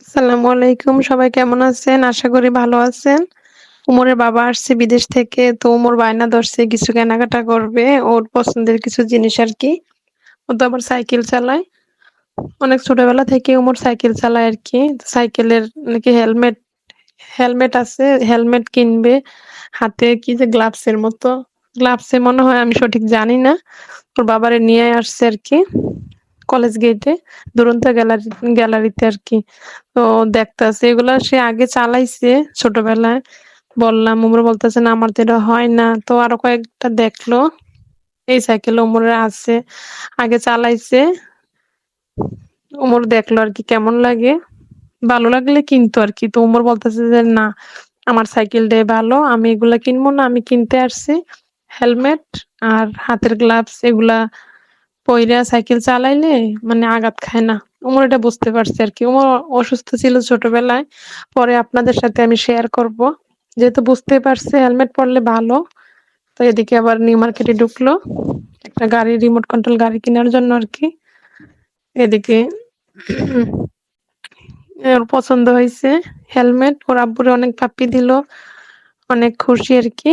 আসসালামু আলাইকুম। সবাই কেমন আছেন? আশা করি ভালো আছেন। উমরের বাবা আসছে বিদেশ থেকে। তো উমর বায়না ধরছে কিছু কেনাকাটা করবে। ওর পছন্দের কিছু জিনিস আরকি। ও তো আবার সাইকেল চালায়। অনেক ছোটবেলা থেকে উমর সাইকেল চালায় আরকি। সাইকেলের নাকি হেলমেট হেলমেট আছে, হেলমেট কিনবে। হাতে কি যে গ্লাভস এর মতো। গ্লাভস মনে হয় আমি সঠিক জানি না। ওর বাবারে নিয়ে আসছে আরকি। কলেজ গেটে দুরন্ত গ্যালারি গ্যালারিতে আর কি তো দেখতাছে এগুলা সে আগে চালাইছে ছোটবেলায়। বললাম, উমর বলতেছে না আমার তো হয় না। তো আরও কয়েকটা দেখল। এই সাইকেল উমরের আছে। আগে চালাইছে। উমর দেখল আর কি কেমন লাগে। ভালো লাগলে কিনতো আর কি তো উমর বলতেছে যে, "না, আমার সাইকেলটাই ভালো। আমি এগুলা কিনবো না। আমি কিনতে আসছি হেলমেট আর হাতের গ্লাভস এগুলা পইরা সাইকেল চালাইলে মানে আঘাত খায় না।" উমর এটা বুঝতে পারছে আর কি উমর অসুস্থ ছিল ছোটবেলায়। পরে আপনাদের সাথে আমি শেয়ার করব। যেহেতু বুঝতে পারছে হেলমেট পড়লে ভালো। তো এদিকে আবার নিউ মার্কেটে ঢুকলো। একটা গাড়ি রিমোট কন্ট্রোল গাড়ি কেনার জন্য আর কি এদিকে ওর পছন্দ হয়েছে হেলমেট। ওর আব্বুরে অনেক পাপ্পি দিল। অনেক খুশি আরকি।